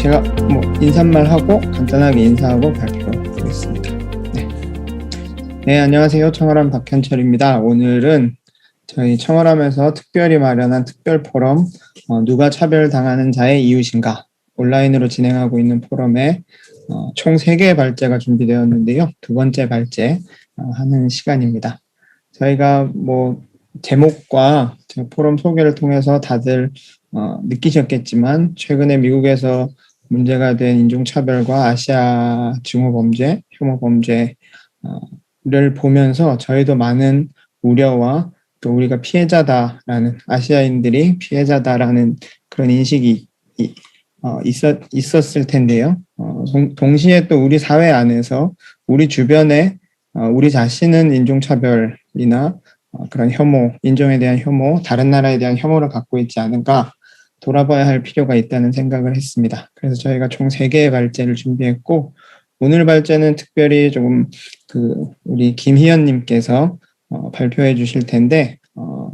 제가 뭐 인사말 하고 간단하게 인사하고 발표하겠습니다. 네. 네, 안녕하세요. 청어람 박현철입니다. 오늘은 저희 청어람에서 특별히 마련한 특별 포럼 어, 누가 차별당하는 자의 이웃인가 온라인으로 진행하고 있는 포럼에 어, 총 3개의 발제가 준비되었는데요. 두 번째 발제 어, 하는 시간입니다. 저희가 뭐 제목과 포럼 소개를 통해서 다들 어, 느끼셨겠지만 최근에 미국에서 문제가 된 인종차별과 아시아 증오범죄, 혐오범죄를 보면서 저희도 많은 우려와 또 우리가 피해자다라는 아시아인들이 피해자다라는 그런 인식이 어, 있었, 있었을 텐데요. 어, 동, 시에 또 우리 사회 안에서 우리 주변에 어, 우리 자신은 인종차별이나 어, 그런 혐오, 인종에 대한 혐오, 다른 나라에 대한 혐오를 갖고 있지 않은가 돌아봐야 할 필요가 있다는 생각을 했습니다. 그래서 저희가 총 3개의 발제를 준비했고 오늘 발제는 특별히 조금 그 우리 김희연님께서 어, 발표해 주실 텐데 어,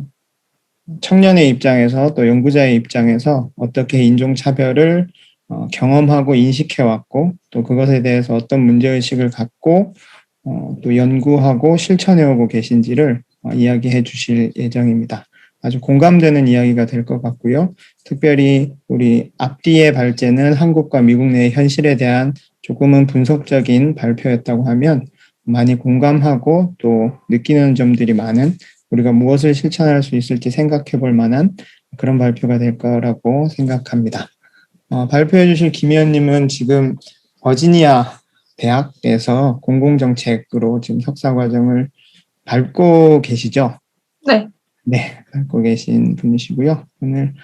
청년의 입장에서 또 연구자의 입장에서 어떻게 인종차별을 어, 경험하고 인식해왔고 또 그것에 대해서 어떤 문제의식을 갖고 어, 또 연구하고 실천해오고 계신지를 어, 이야기해 주실 예정입니다. 아주 공감되는 이야기가 될 것 같고요. 특별히 우리 앞뒤의 발제는 한국과 미국 내의 현실에 대한 조금은 분석적인 발표였다고 하면 많이 공감하고 또 느끼는 점들이 많은 우리가 무엇을 실천할 수 있을지 생각해 볼 만한 그런 발표가 될 거라고 생각합니다. 어, 발표해 주실 김 의원님은 지금 버지니아 대학에서 공공정책으로 지금 석사 과정을 밟고 계시죠? 네. 네, 밟고 계신 분이시고요. 오늘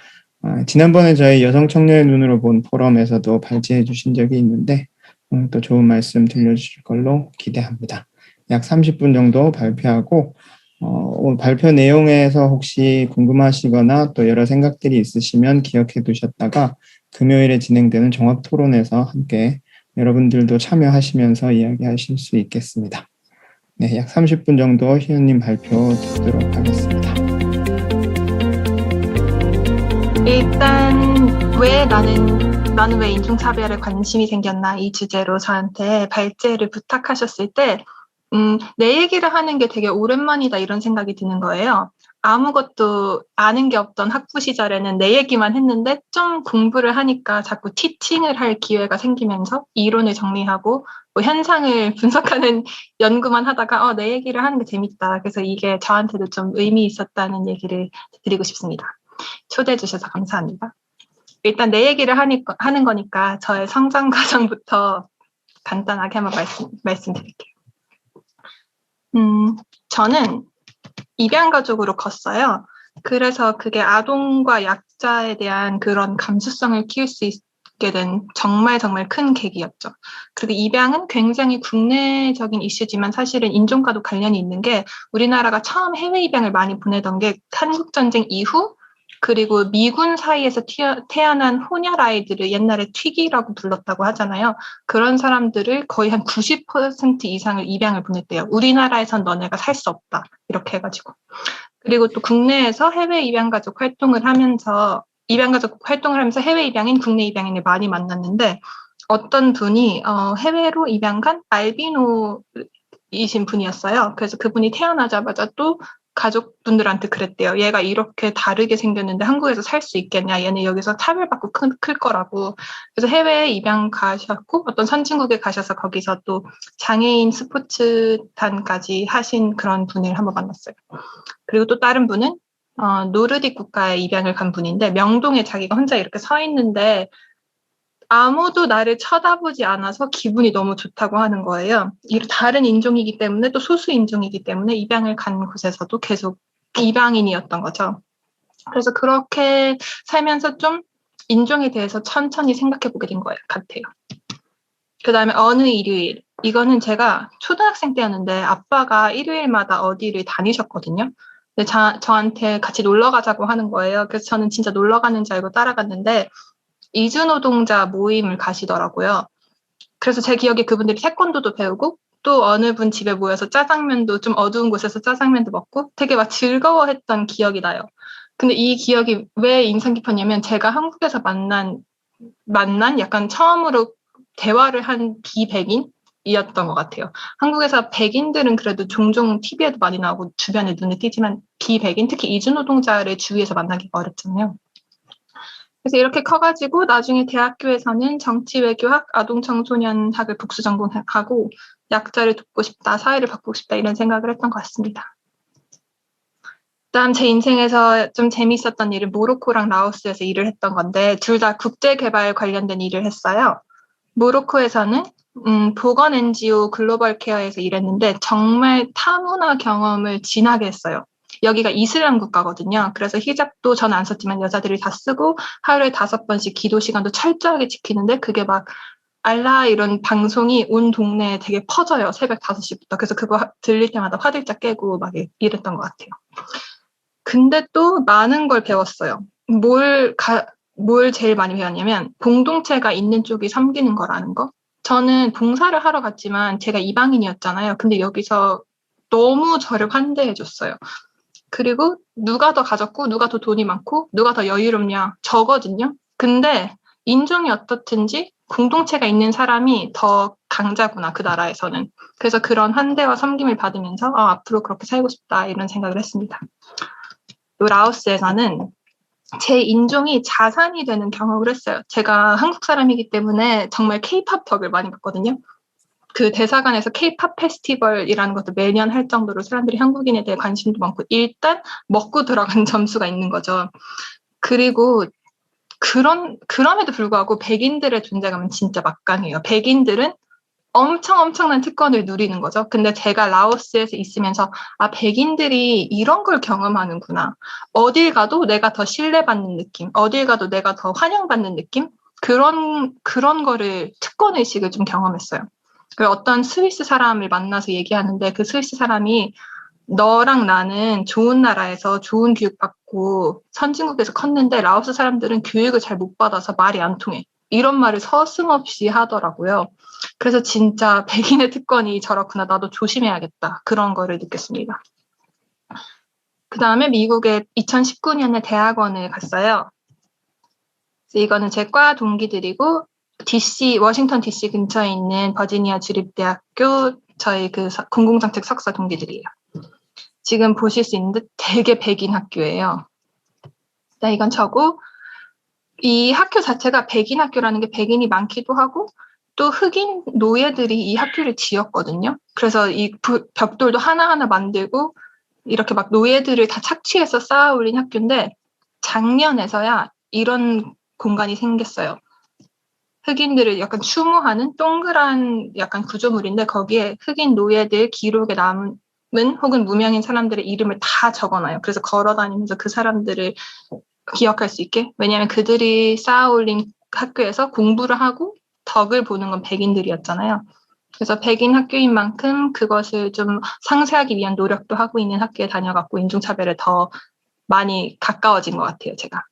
어, 지난번에 저희 여성 청년의 눈으로 본 포럼에서도 발제해 주신 적이 있는데 오늘 또 좋은 말씀 들려주실 걸로 기대합니다. 약 30분 정도 발표하고 어, 발표 내용에서 혹시 궁금하시거나 또 여러 생각들이 있으시면 기억해 두셨다가 금요일에 진행되는 종합 토론에서 함께 여러분들도 참여하시면서 이야기하실 수 있겠습니다. 네, 약 30분 정도 희연님 발표 듣도록 하겠습니다. 일단 왜 나는 나는 왜 인종차별에 관심이 생겼나 이 주제로 저한테 발제를 부탁하셨을 때 음, 내 얘기를 하는 게 되게 오랜만이다 이런 생각이 드는 거예요. 아무것도 아는 게 없던 학부 시절에는 내 얘기만 했는데 좀 공부를 하니까 자꾸 티칭을 할 기회가 생기면서 이론을 정리하고 뭐 현상을 분석하는 연구만 하다가 어, 내 얘기를 하는 게 재밌다. 그래서 이게 저한테도 좀 의미 있었다는 얘기를 드리고 싶습니다. 초대해 주셔서 감사합니다. 일단 내 얘기를 하니까, 하는 거니까 저의 성장 과정부터 간단하게 한번 말씀, 말씀드릴게요. 음, 저는 입양 가족으로 컸어요. 그래서 그게 아동과 약자에 대한 그런 감수성을 키울 수 있게 된 정말 정말 큰 계기였죠. 그리고 입양은 굉장히 국내적인 이슈지만 사실은 인종과도 관련이 있는 게 우리나라가 처음 해외 입양을 많이 보내던 게 한국전쟁 이후 그리고 미군 사이에서 태어난 혼혈 아이들을 옛날에 튀기라고 불렀다고 하잖아요. 그런 사람들을 거의 한 90% 이상을 입양을 보냈대요. 우리나라에선 너네가 살 수 없다. 이렇게 해가지고. 그리고 또 국내에서 해외 입양가족 활동을 하면서 입양가족 활동을 하면서 해외 입양인, 국내 입양인을 많이 만났는데 어떤 분이 어, 해외로 입양 간 알비노 이신 분이었어요. 그래서 그분이 태어나자마자 또 가족분들한테 그랬대요. 얘가 이렇게 다르게 생겼는데 한국에서 살 수 있겠냐? 얘는 여기서 차별받고 클, 클 거라고. 그래서 해외에 입양 가셨고 어떤 선진국에 가셔서 거기서 또 장애인 스포츠단까지 하신 그런 분을 한번 만났어요. 그리고 또 다른 분은 어, 노르딕 국가에 입양을 간 분인데 명동에 자기가 혼자 이렇게 서 있는데 아무도 나를 쳐다보지 않아서 기분이 너무 좋다고 하는 거예요. 다른 인종이기 때문에 또 소수 인종이기 때문에 입양을 간 곳에서도 계속 입양인이었던 거죠. 그래서 그렇게 살면서 좀 인종에 대해서 천천히 생각해 보게 된 거예요. 같아요. 그 다음에 어느 일요일. 이거는 제가 초등학생 때였는데 아빠가 일요일마다 어디를 다니셨거든요. 근데 자, 저한테 같이 놀러 가자고 하는 거예요. 그래서 저는 진짜 놀러 가는 줄 알고 따라갔는데 이주노동자 모임을 가시더라고요. 그래서 제 기억에 그분들이 태권도도 배우고 또 어느 분 집에 모여서 짜장면도 좀 어두운 곳에서 짜장면도 먹고 되게 막 즐거워했던 기억이 나요. 근데 이 기억이 왜 인상 깊었냐면 제가 한국에서 만난 만난 약간 처음으로 대화를 한 비백인이었던 것 같아요. 한국에서 백인들은 그래도 종종 TV에도 많이 나오고 주변에 눈에 띄지만 비백인, 특히 이주노동자를 주위에서 만나기가 어렵잖아요. 그래서 이렇게 커가지고 나중에 대학교에서는 정치외교학, 아동청소년학을 복수 전공하고 약자를 돕고 싶다, 사회를 바꾸고 싶다 이런 생각을 했던 것 같습니다. 그다음 제 인생에서 좀 재밌었던 일은 모로코랑 라오스에서 일을 했던 건데 둘 다 국제 개발 관련된 일을 했어요. 모로코에서는 음, 보건 NGO 글로벌 케어에서 일했는데 정말 타문화 경험을 진하게 했어요. 여기가 이슬람 국가거든요. 그래서 히잡도 전 안 썼지만 여자들이 다 쓰고 하루에 다섯 번씩 기도 시간도 철저하게 지키는데 그게 막 알라 이런 방송이 온 동네에 되게 퍼져요. 새벽 5시부터. 그래서 그거 하- 들릴 때마다 화들짝 깨고 막 이- 이랬던 것 같아요. 근데 또 많은 걸 배웠어요. 뭘, 가, 뭘 제일 많이 배웠냐면 공동체가 있는 쪽이 섬기는 거라는 거. 저는 봉사를 하러 갔지만 제가 이방인이었잖아요. 근데 여기서 너무 저를 환대해 줬어요. 그리고 누가 더 가졌고 누가 더 돈이 많고 누가 더 여유롭냐 저거든요. 근데 인종이 어떻든지 공동체가 있는 사람이 더 강자구나 그 나라에서는. 그래서 그런 환대와 섬김을 받으면서 아, 앞으로 그렇게 살고 싶다 이런 생각을 했습니다. 또 라오스에서는 제 인종이 자산이 되는 경험을 했어요. 제가 한국 사람이기 때문에 정말 케이팝 덕을 많이 봤거든요. 그 대사관에서 케이팝 페스티벌이라는 것도 매년 할 정도로 사람들이 한국인에 대해 관심도 많고 일단 먹고 들어간 점수가 있는 거죠. 그리고 그런 그럼에도 불구하고 백인들의 존재감은 진짜 막강해요. 백인들은 엄청 엄청난 특권을 누리는 거죠. 근데 제가 라오스에서 있으면서 아 백인들이 이런 걸 경험하는구나. 어딜 가도 내가 더 신뢰받는 느낌, 어딜 가도 내가 더 환영받는 느낌 그런 그런 거를 특권 의식을 좀 경험했어요. 그 어떤 스위스 사람을 만나서 얘기하는데 그 스위스 사람이 너랑 나는 좋은 나라에서 좋은 교육 받고 선진국에서 컸는데 라오스 사람들은 교육을 잘 못 받아서 말이 안 통해. 이런 말을 서슴없이 하더라고요. 그래서 진짜 백인의 특권이 저렇구나. 나도 조심해야겠다. 그런 거를 느꼈습니다. 그 다음에 미국에 2019년에 대학원을 갔어요. 이거는 제 과 동기들이고 DC 워싱턴 DC 근처에 있는 버지니아 주립대학교 저희 그 서- 공공정책 석사 동기들이에요. 지금 보실 수 있는 듯 되게 백인 학교예요. 네, 이건 저고 이 학교 자체가 백인 학교라는 게 백인이 많기도 하고 또 흑인 노예들이 이 학교를 지었거든요. 그래서 이 부- 벽돌도 하나하나 만들고 이렇게 막 노예들을 다 착취해서 쌓아 올린 학교인데 작년에서야 이런 공간이 생겼어요. 흑인들을 약간 추모하는 동그란 약간 구조물인데 거기에 흑인 노예들 기록에 남은 혹은 무명인 사람들의 이름을 다 적어놔요. 그래서 걸어 다니면서 그 사람들을 기억할 수 있게. 왜냐하면 그들이 쌓아 올린 학교에서 공부를 하고 덕을 보는 건 백인들이었잖아요. 그래서 백인 학교인 만큼 그것을 좀 상쇄하기 위한 노력도 하고 있는 학교에 다녀갖고 인종차별에 더 많이 가까워진 것 같아요, 제가.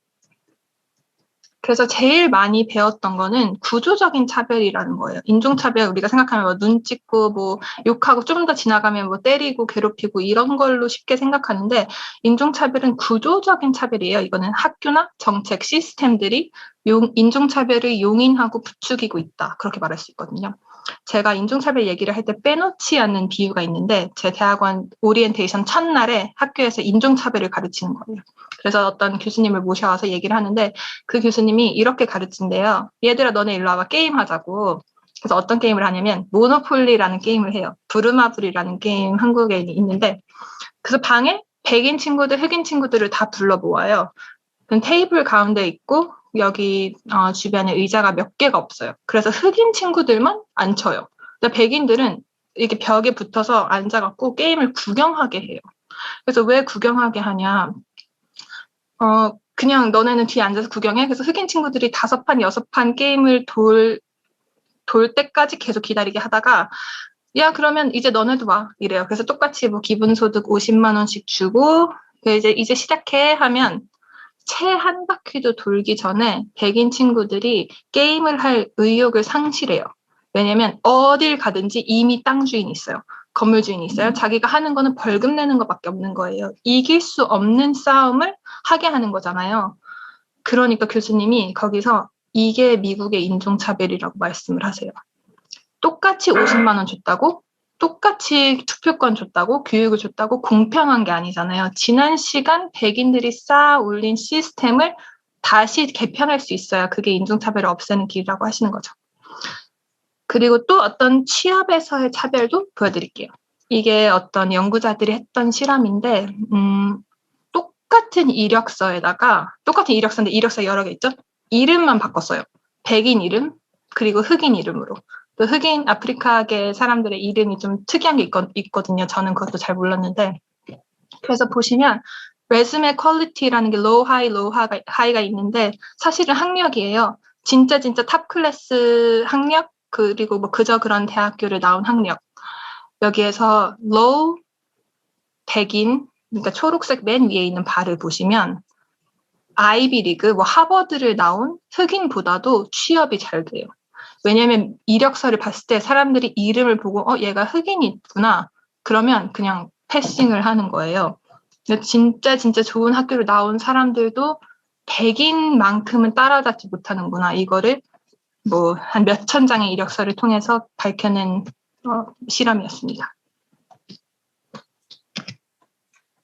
그래서 제일 많이 배웠던 거는 구조적인 차별이라는 거예요. 인종차별 우리가 생각하면 뭐 눈 찍고 뭐 욕하고 좀 더 지나가면 뭐 때리고 괴롭히고 이런 걸로 쉽게 생각하는데 인종차별은 구조적인 차별이에요. 이거는 학교나 정책 시스템들이 용, 인종차별을 용인하고 부추기고 있다. 그렇게 말할 수 있거든요. 제가 인종차별 얘기를 할 때 빼놓지 않는 비유가 있는데 제 대학원 오리엔테이션 첫날에 학교에서 인종차별을 가르치는 거예요. 그래서 어떤 교수님을 모셔와서 얘기를 하는데 그 교수님이 이렇게 가르친대요. 얘들아 너네 일로 와봐 게임 하자고. 그래서 어떤 게임을 하냐면 모노폴리라는 게임을 해요. 부르마블이라는 게임 한국에 있는데 그래서 방에 백인 친구들, 흑인 친구들을 다 불러 모아요. 테이블 가운데 있고 여기 어, 주변에 의자가 몇 개가 없어요. 그래서 흑인 친구들만 앉혀요. 근데 백인들은 이렇게 벽에 붙어서 앉아갖고 게임을 구경하게 해요. 그래서 왜 구경하게 하냐? 어, 그냥 너네는 뒤에 앉아서 구경해. 그래서 흑인 친구들이 다섯 판, 여섯 판 게임을 돌, 돌 때까지 계속 기다리게 하다가, 야, 그러면 이제 너네도 와. 이래요. 그래서 똑같이 뭐 기본소득 50만 원씩 주고, 그 이제, 이제 시작해 하면, 채 한 바퀴도 돌기 전에 백인 친구들이 게임을 할 의욕을 상실해요. 왜냐면 어딜 가든지 이미 땅 주인이 있어요. 건물 주인이 있어요. 자기가 하는 거는 벌금 내는 것밖에 없는 거예요. 이길 수 없는 싸움을 하게 하는 거잖아요. 그러니까 교수님이 거기서 이게 미국의 인종차별이라고 말씀을 하세요. 똑같이 50만 원 줬다고 똑같이 투표권 줬다고 교육을 줬다고 공평한 게 아니잖아요. 지난 시간 백인들이 쌓아 올린 시스템을 다시 개편할 수 있어야 그게 인종차별을 없애는 길이라고 하시는 거죠. 그리고 또 어떤 취업에서의 차별도 보여드릴게요. 이게 어떤 연구자들이 했던 실험인데, 음, 똑같은 이력서에다가, 똑같은 이력서인데 이력서 여러 개 있죠? 이름만 바꿨어요. 백인 이름, 그리고 흑인 이름으로. 그 흑인 아프리카계 사람들의 이름이 좀 특이한 게 있거, 있거든요. 저는 그것도 잘 몰랐는데. 그래서 보시면 레즈메 퀄리티라는 게 로우 하이 로우 하이가, 하이가 있는데 사실은 학력이에요. 진짜 진짜 탑 클래스 학력 그리고 뭐 그저 그런 대학교를 나온 학력. 여기에서 로우 백인 그러니까 초록색 맨 위에 있는 바를 보시면 아이비리그 뭐 하버드를 나온 흑인보다도 취업이 잘 돼요. 왜냐하면 이력서를 봤을 때 사람들이 이름을 보고 어 얘가 흑인이구나 그러면 그냥 패싱을 하는 거예요. 근데 진짜 진짜 좋은 학교를 나온 사람들도 백인만큼은 따라잡지 못하는구나 이거를 뭐 한 몇 천 장의 이력서를 통해서 밝혀낸 어, 실험이었습니다.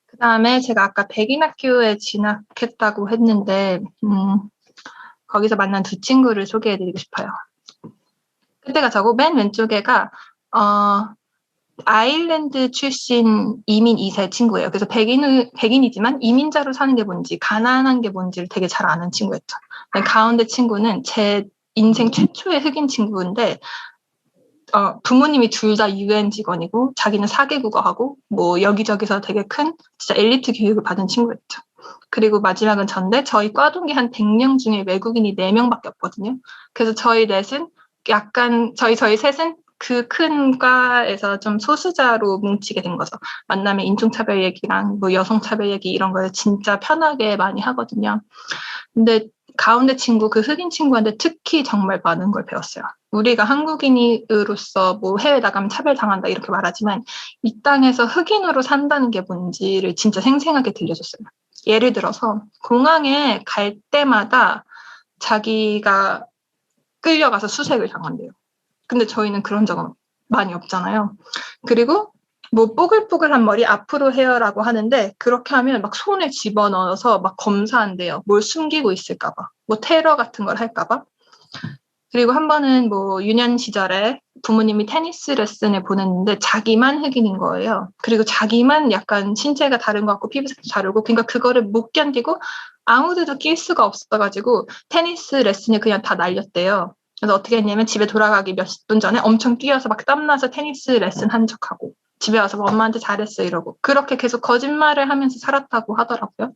그 다음에 제가 아까 백인 학교에 진학했다고 했는데 음, 거기서 만난 두 친구를 소개해드리고 싶어요. 그때가 저고 맨 왼쪽에가 어, 아일랜드 출신 이민 2세 친구예요. 그래서 백인, 백인이지만 이민자로 사는 게 뭔지, 가난한 게 뭔지를 되게 잘 아는 친구였죠. 가운데 친구는 제 인생 최초의 흑인 친구인데, 어, 부모님이 둘다 UN 직원이고, 자기는 사개국어하고, 뭐, 여기저기서 되게 큰, 진짜 엘리트 교육을 받은 친구였죠. 그리고 마지막은 전데, 저희 과동기 한 100명 중에 외국인이 4명밖에 없거든요. 그래서 저희 넷은 약간, 저희, 저희 셋은 그 큰 과에서 좀 소수자로 뭉치게 된 거죠. 만나면 인종차별 얘기랑 뭐 여성차별 얘기 이런 걸 진짜 편하게 많이 하거든요. 근데 가운데 친구, 그 흑인 친구한테 특히 정말 많은 걸 배웠어요. 우리가 한국인으로서 뭐 해외 나가면 차별당한다 이렇게 말하지만 이 땅에서 흑인으로 산다는 게 뭔지를 진짜 생생하게 들려줬어요. 예를 들어서 공항에 갈 때마다 자기가 끌려가서 수색을 당한대요. 근데 저희는 그런 적은 많이 없잖아요. 그리고 뭐 뽀글뽀글한 머리 앞으로 헤어라고 하는데 그렇게 하면 막 손에 집어넣어서 막 검사한대요. 뭘 숨기고 있을까봐. 뭐 테러 같은 걸 할까봐. 그리고 한 번은 뭐 유년 시절에 부모님이 테니스 레슨을 보냈는데 자기만 흑인인 거예요. 그리고 자기만 약간 신체가 다른 것 같고 피부색도 다르고 그러니까 그거를 못 견디고 아무데도 낄 수가 없어가지고 테니스 레슨을 그냥 다 날렸대요. 그래서 어떻게 했냐면 집에 돌아가기 몇 분 전에 엄청 뛰어서 막 땀나서 테니스 레슨 한 척하고 집에 와서 뭐 엄마한테 잘했어 이러고 그렇게 계속 거짓말을 하면서 살았다고 하더라고요.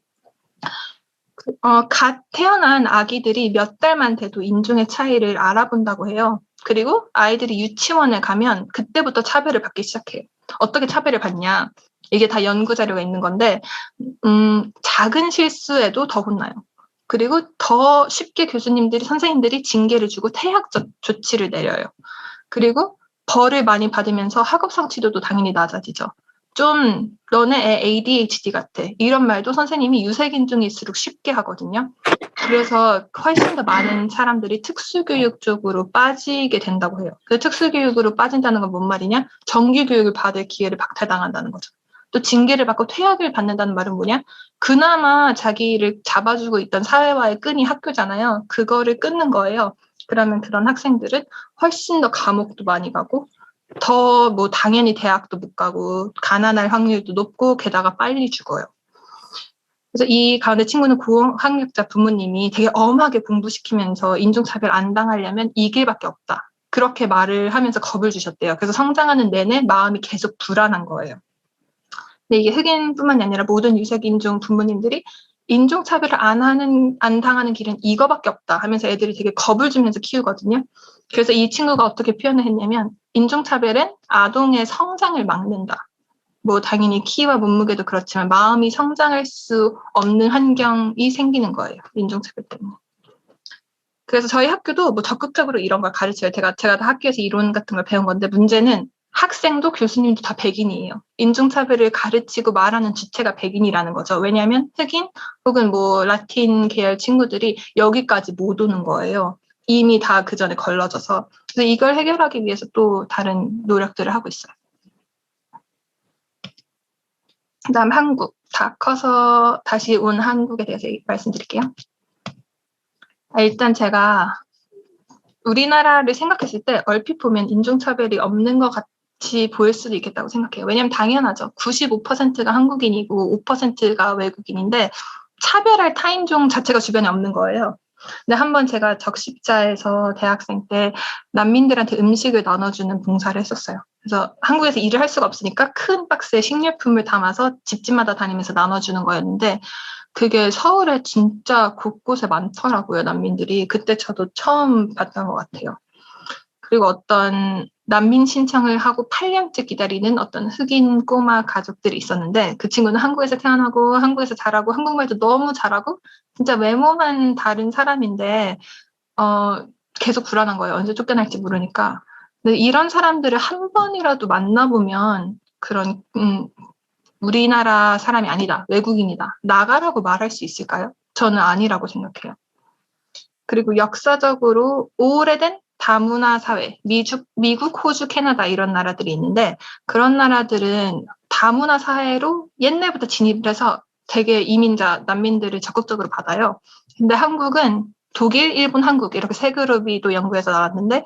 어, 갓 태어난 아기들이 몇 달만 돼도 인종의 차이를 알아본다고 해요. 그리고 아이들이 유치원에 가면 그때부터 차별을 받기 시작해요. 어떻게 차별을 받냐? 이게 다 연구 자료가 있는 건데, 음, 작은 실수에도 더 혼나요. 그리고 더 쉽게 교수님들이, 선생님들이 징계를 주고 퇴학 조치를 내려요. 그리고 벌을 많이 받으면서 학업 성취도도 당연히 낮아지죠. 좀 너네 애 ADHD 같아. 이런 말도 선생님이 유색인종일수록 쉽게 하거든요. 그래서 훨씬 더 많은 사람들이 특수교육 쪽으로 빠지게 된다고 해요. 그 특수교육으로 빠진다는 건 뭔 말이냐? 정규교육을 받을 기회를 박탈당한다는 거죠. 또 징계를 받고 퇴학을 받는다는 말은 뭐냐? 그나마 자기를 잡아주고 있던 사회와의 끈이 학교잖아요. 그거를 끊는 거예요. 그러면 그런 학생들은 훨씬 더 감옥도 많이 가고 더 뭐 당연히 대학도 못 가고 가난할 확률도 높고 게다가 빨리 죽어요. 그래서 이 가운데 친구는 고학력자 부모님이 되게 엄하게 공부시키면서 인종차별 안 당하려면 이 길밖에 없다. 그렇게 말을 하면서 겁을 주셨대요. 그래서 성장하는 내내 마음이 계속 불안한 거예요. 근데 이게 흑인뿐만이 아니라 모든 유색 인종 부모님들이 인종 차별을 안 하는, 안 당하는 길은 이거밖에 없다 하면서 애들이 되게 겁을 주면서 키우거든요. 그래서 이 친구가 어떻게 표현을 했냐면, 인종 차별은 아동의 성장을 막는다. 뭐, 당연히 키와 몸무게도 그렇지만 마음이 성장할 수 없는 환경이 생기는 거예요. 인종차별 때문에. 그래서 저희 학교도 뭐 적극적으로 이런 걸 가르쳐요. 제가, 제가 다 학교에서 이론 같은 걸 배운 건데, 문제는 학생도 교수님도 다 백인이에요. 인종차별을 가르치고 말하는 주체가 백인이라는 거죠. 왜냐하면 흑인 혹은 뭐 라틴 계열 친구들이 여기까지 못 오는 거예요. 이미 다 그 전에 걸러져서. 그래서 이걸 해결하기 위해서 또 다른 노력들을 하고 있어요. 그 다음 한국. 다 커서 다시 온 한국에 대해서 말씀드릴게요. 아, 일단 제가 우리나라를 생각했을 때 얼핏 보면 인종차별이 없는 것 같 이 보일 수도 있겠다고 생각해요. 왜냐하면 당연하죠. 95%가 한국인이고 5%가 외국인인데 차별할 타인종 자체가 주변에 없는 거예요. 근데 한 번 제가 적십자에서 대학생 때 난민들한테 음식을 나눠주는 봉사를 했었어요. 그래서 한국에서 일을 할 수가 없으니까 큰 박스에 식료품을 담아서 집집마다 다니면서 나눠주는 거였는데 그게 서울에 진짜 곳곳에 많더라고요, 난민들이. 그때 저도 처음 봤던 것 같아요. 그리고 어떤 난민 신청을 하고 8년째 기다리는 어떤 흑인 꼬마 가족들이 있었는데 그 친구는 한국에서 태어나고 한국에서 자라고 한국말도 너무 잘하고 진짜 외모만 다른 사람인데 어, 계속 불안한 거예요. 언제 쫓겨날지 모르니까. 근데 이런 사람들을 한 번이라도 만나보면 그런 음, 우리나라 사람이 아니다, 외국인이다, 나가라고 말할 수 있을까요? 저는 아니라고 생각해요. 그리고 역사적으로 오래된 다문화 사회, 미국, 미국, 호주, 캐나다 이런 나라들이 있는데 그런 나라들은 다문화 사회로 옛날부터 진입을 해서 되게 이민자, 난민들을 적극적으로 받아요. 근데 한국은 독일, 일본, 한국 이렇게 세 그룹이 또 연구에서 나왔는데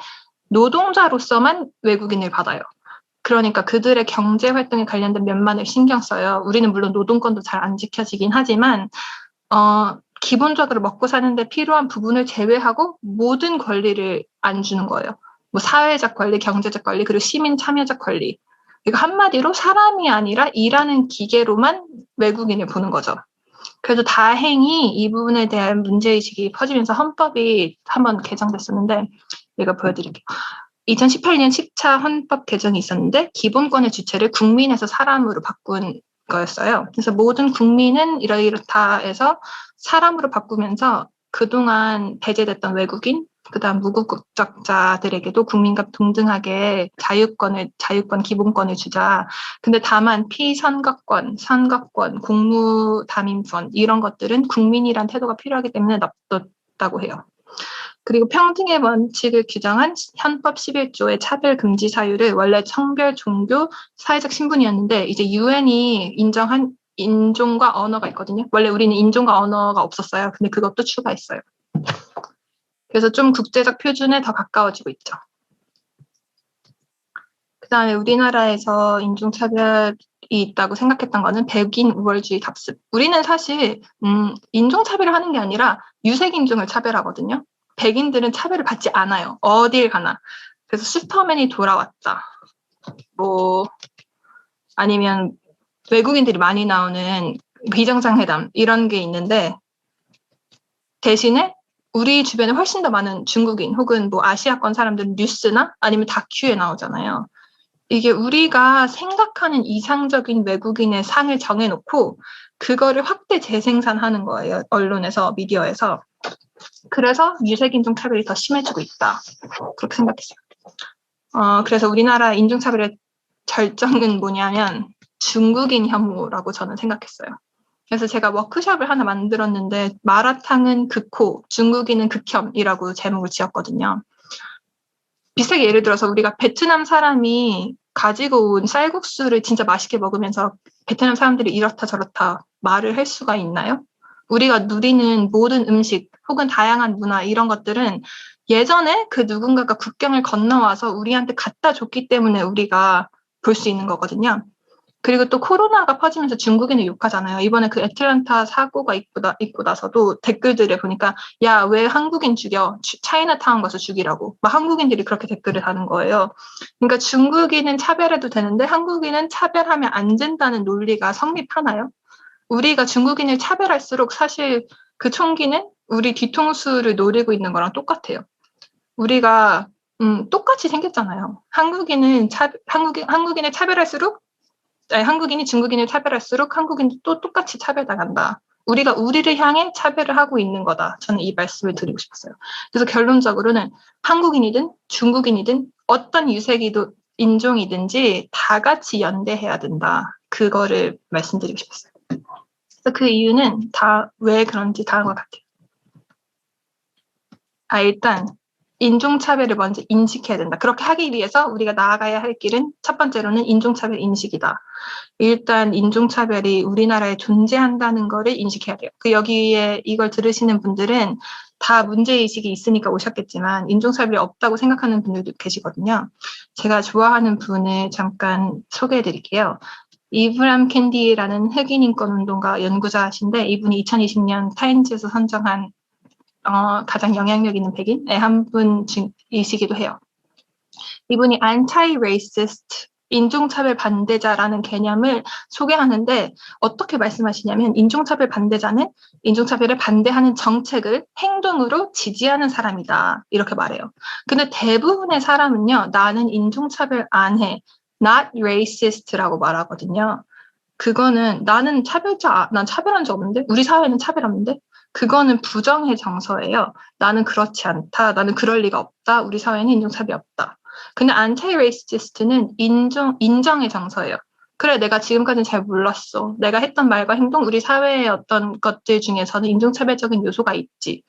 노동자로서만 외국인을 받아요. 그러니까 그들의 경제 활동에 관련된 면만을 신경 써요. 우리는 물론 노동권도 잘 안 지켜지긴 하지만 어, 기본적으로 먹고 사는데 필요한 부분을 제외하고 모든 권리를 안 주는 거예요. 뭐 사회적 권리, 경제적 권리, 그리고 시민 참여적 권리. 이거 한마디로 사람이 아니라 일하는 기계로만 외국인을 보는 거죠. 그래서 다행히 이 부분에 대한 문제의식이 퍼지면서 헌법이 한번 개정됐었는데, 제가 보여드릴게요. 2018년 10차 헌법 개정이 있었는데, 기본권의 주체를 국민에서 사람으로 바꾼 거였어요. 그래서 모든 국민은 이러이렇다 해서 사람으로 바꾸면서 그동안 배제됐던 외국인, 그다음 무국적자들에게도 국민과 동등하게 자유권을 자유권 기본권을 주자. 근데 다만 피선거권, 선거권, 공무 담임권 이런 것들은 국민이란 태도가 필요하기 때문에 놔뒀다고 해요. 그리고 평등의 원칙을 규정한 헌법 11조의 차별 금지 사유를 원래 성별, 종교, 사회적 신분이었는데 이제 유엔이 인정한 인종과 언어가 있거든요. 원래 우리는 인종과 언어가 없었어요. 근데 그것도 추가했어요. 그래서 좀 국제적 표준에 더 가까워지고 있죠. 그 다음에 우리나라에서 인종차별이 있다고 생각했던 거는 백인 우월주의 답습. 우리는 사실 음, 인종차별을 하는 게 아니라 유색인종을 차별하거든요. 백인들은 차별을 받지 않아요. 어딜 가나. 그래서 슈퍼맨이 돌아왔다. 뭐 아니면 외국인들이 많이 나오는 비정상회담 이런 게 있는데 대신에 우리 주변에 훨씬 더 많은 중국인 혹은 뭐 아시아권 사람들은 뉴스나 아니면 다큐에 나오잖아요. 이게 우리가 생각하는 이상적인 외국인의 상을 정해놓고 그거를 확대 재생산하는 거예요. 언론에서 미디어에서. 그래서 유색 인종 차별이 더 심해지고 있다. 그렇게 생각했어요. 어, 그래서 우리나라 인종차별의 절정은 뭐냐면 중국인 혐오라고 저는 생각했어요. 그래서 제가 워크숍을 하나 만들었는데 마라탕은 극호, 중국인은 극혐이라고 제목을 지었거든요. 비슷하게 예를 들어서 우리가 베트남 사람이 가지고 온 쌀국수를 진짜 맛있게 먹으면서 베트남 사람들이 이렇다 저렇다 말을 할 수가 있나요? 우리가 누리는 모든 음식 혹은 다양한 문화 이런 것들은 예전에 그 누군가가 국경을 건너와서 우리한테 갖다 줬기 때문에 우리가 볼 수 있는 거거든요. 그리고 또 코로나가 퍼지면서 중국인을 욕하잖아요. 이번에 그 애틀란타 사고가 있고, 나, 있고 나서도 댓글들을 보니까 야 왜 한국인 죽여 차이나타운 가서 죽이라고 막 한국인들이 그렇게 댓글을 다는 거예요. 그러니까 중국인은 차별해도 되는데 한국인은 차별하면 안 된다는 논리가 성립하나요? 우리가 중국인을 차별할수록 사실 그 총기는 우리 뒤통수를 노리고 있는 거랑 똑같아요. 우리가 음, 똑같이 생겼잖아요. 한국인은 차, 한국인, 한국인을 차별할수록 아니, 한국인이 중국인을 차별할수록 한국인도 또 똑같이 차별당한다. 우리가 우리를 향해 차별을 하고 있는 거다. 저는 이 말씀을 드리고 싶었어요. 그래서 결론적으로는 한국인이든 중국인이든 어떤 유색이도 인종이든지 다 같이 연대해야 된다. 그거를 말씀드리고 싶었어요. 그 이유는 다 왜 그런지 다음과 같아요. 아, 일단 인종차별을 먼저 인식해야 된다. 그렇게 하기 위해서 우리가 나아가야 할 길은 첫 번째로는 인종차별 인식이다. 일단 인종차별이 우리나라에 존재한다는 거를 인식해야 돼요. 그 여기에 이걸 들으시는 분들은 다 문제의식이 있으니까 오셨겠지만 인종차별이 없다고 생각하는 분들도 계시거든요. 제가 좋아하는 분을 잠깐 소개해 드릴게요. 이브람 캔디라는 흑인 인권 운동가 연구자신데 이분이 2020년 타임즈에서 선정한 어, 가장 영향력 있는 백인의 한 분이시기도 해요. 이분이 anti-racist 인종차별 반대자라는 개념을 소개하는데 어떻게 말씀하시냐면 인종차별 반대자는 인종차별을 반대하는 정책을 행동으로 지지하는 사람이다 이렇게 말해요. 근데 대부분의 사람은요 나는 인종차별 안 해, not racist라고 말하거든요. 그거는 나는 차별자, 난 차별한 적 없는데 우리 사회는 차별없는데 그거는 부정의 정서예요. 나는 그렇지 않다. 나는 그럴 리가 없다. 우리 사회는 인종차별이 없다. 근데 anti-racist는 인정, 인정의 정서예요. 그래, 내가 지금까지는 잘 몰랐어. 내가 했던 말과 행동, 우리 사회의 어떤 것들 중에서는 인종차별적인 요소가 있지.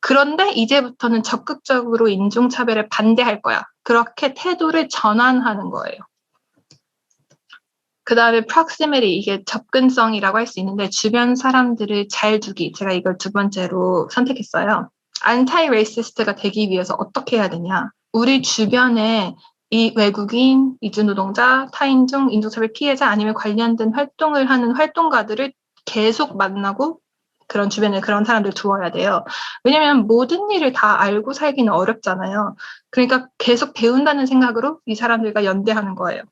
그런데 이제부터는 적극적으로 인종차별을 반대할 거야. 그렇게 태도를 전환하는 거예요. 그 다음에 proximity, 이게 접근성이라고 할 수 있는데 주변 사람들을 잘 두기. 제가 이걸 두 번째로 선택했어요. anti-racist가 되기 위해서 어떻게 해야 되냐. 우리 주변에 이 외국인, 이주노동자, 타인종, 인종차별 피해자 아니면 관련된 활동을 하는 활동가들을 계속 만나고 그런 주변에 그런 사람들 두어야 돼요. 왜냐면 모든 일을 다 알고 살기는 어렵잖아요. 그러니까 계속 배운다는 생각으로 이 사람들과 연대하는 거예요.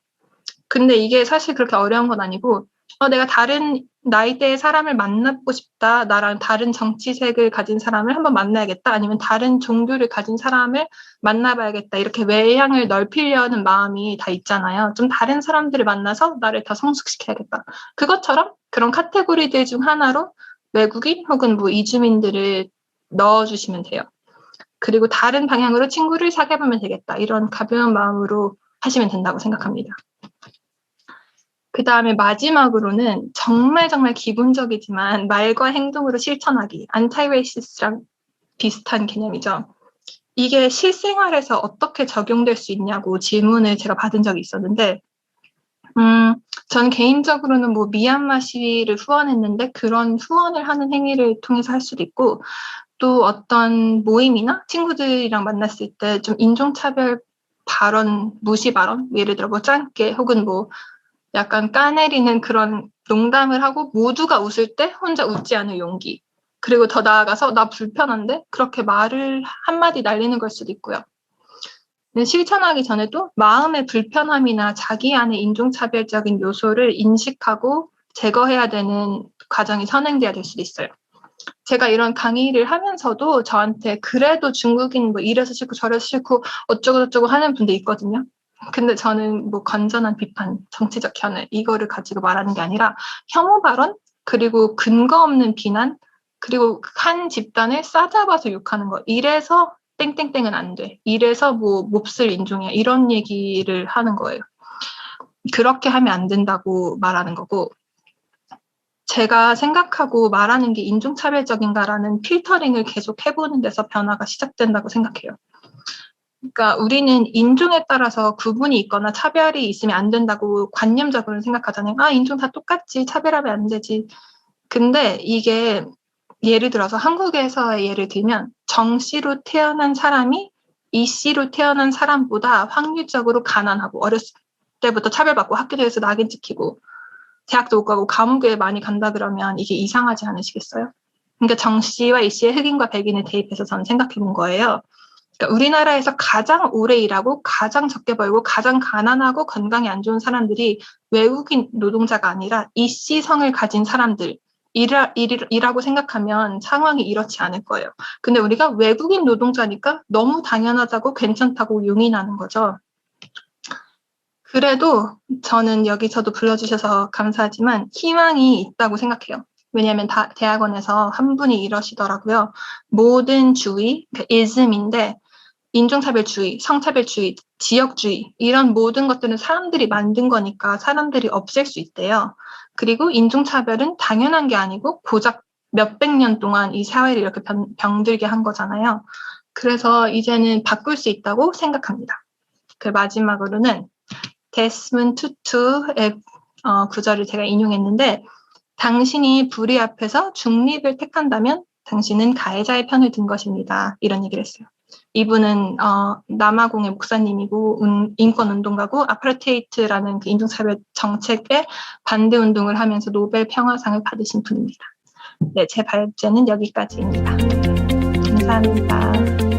근데 이게 사실 그렇게 어려운 건 아니고, 어, 내가 다른 나이대의 사람을 만나고 싶다. 나랑 다른 정치색을 가진 사람을 한번 만나야겠다. 아니면 다른 종교를 가진 사람을 만나봐야겠다. 이렇게 외향을 넓히려는 마음이 다 있잖아요. 좀 다른 사람들을 만나서 나를 더 성숙시켜야겠다. 그것처럼 그런 카테고리들 중 하나로 외국인 혹은 뭐 이주민들을 넣어주시면 돼요. 그리고 다른 방향으로 친구를 사귀어보면 되겠다. 이런 가벼운 마음으로 하시면 된다고 생각합니다. 그 다음에 마지막으로는 정말 정말 기본적이지만 말과 행동으로 실천하기. anti-racist랑 비슷한 개념이죠. 이게 실생활에서 어떻게 적용될 수 있냐고 질문을 제가 받은 적이 있었는데, 음, 전 개인적으로는 뭐 미얀마 시위를 후원했는데 그런 후원을 하는 행위를 통해서 할 수도 있고, 또 어떤 모임이나 친구들이랑 만났을 때 좀 인종차별 발언, 무시 발언, 예를 들어 뭐 짱게 혹은 뭐 약간 까내리는 그런 농담을 하고 모두가 웃을 때 혼자 웃지 않을 용기. 그리고 더 나아가서 나 불편한데 그렇게 말을 한마디 날리는 걸 수도 있고요. 실천하기 전에도 마음의 불편함이나 자기 안의 인종차별적인 요소를 인식하고 제거해야 되는 과정이 선행돼야 될 수도 있어요. 제가 이런 강의를 하면서도 저한테 그래도 중국인 뭐 이래서 싫고 저래서 싫고 어쩌고저쩌고 하는 분도 있거든요. 근데 저는 뭐 건전한 비판, 정치적 견해 이거를 가지고 말하는 게 아니라 혐오 발언 그리고 근거 없는 비난 그리고 한 집단을 싸잡아서 욕하는 거 이래서 땡땡땡은 안 돼. 이래서 뭐 몹쓸 인종이야. 이런 얘기를 하는 거예요. 그렇게 하면 안 된다고 말하는 거고 제가 생각하고 말하는 게 인종차별적인가라는 필터링을 계속 해보는 데서 변화가 시작된다고 생각해요. 그러니까 우리는 인종에 따라서 구분이 있거나 차별이 있으면 안 된다고 관념적으로 생각하잖아요. 아, 인종 다 똑같지. 차별하면 안 되지. 근데 이게 예를 들어서 한국에서의 예를 들면 정 씨로 태어난 사람이 이 씨로 태어난 사람보다 확률적으로 가난하고 어렸을 때부터 차별받고 학교 다에서 낙인 찍히고 대학도 못 가고 감옥에 많이 간다 그러면 이게 이상하지 않으시겠어요? 그러니까 정 씨와 이 씨의 흑인과 백인을 대입해서 저는 생각해 본 거예요. 그러니까 우리나라에서 가장 오래 일하고 가장 적게 벌고 가장 가난하고 건강이 안 좋은 사람들이 외국인 노동자가 아니라 이씨 성을 가진 사람들 일하, 일, 이라고 생각하면 상황이 이렇지 않을 거예요. 근데 우리가 외국인 노동자니까 너무 당연하다고 괜찮다고 용인하는 거죠. 그래도 저는 여기서도 불러주셔서 감사하지만 희망이 있다고 생각해요. 왜냐하면 다, 대학원에서 한 분이 이러시더라고요. 모든 주의, 그 ism인데 인종차별주의, 성차별주의, 지역주의 이런 모든 것들은 사람들이 만든 거니까 사람들이 없앨 수 있대요. 그리고 인종차별은 당연한 게 아니고 고작 몇백 년 동안 이 사회를 이렇게 병, 병들게 한 거잖아요. 그래서 이제는 바꿀 수 있다고 생각합니다. 그 마지막으로는 데스문 투투의 어, 구절을 제가 인용했는데 당신이 불의 앞에서 중립을 택한다면 당신은 가해자의 편을 든 것입니다. 이런 얘기를 했어요. 이분은 어, 남아공의 목사님이고 운- 인권운동가고 아파르테이트라는 그 인종차별 정책에 반대 운동을 하면서 노벨 평화상을 받으신 분입니다. 네, 제 발제는 여기까지입니다. 감사합니다.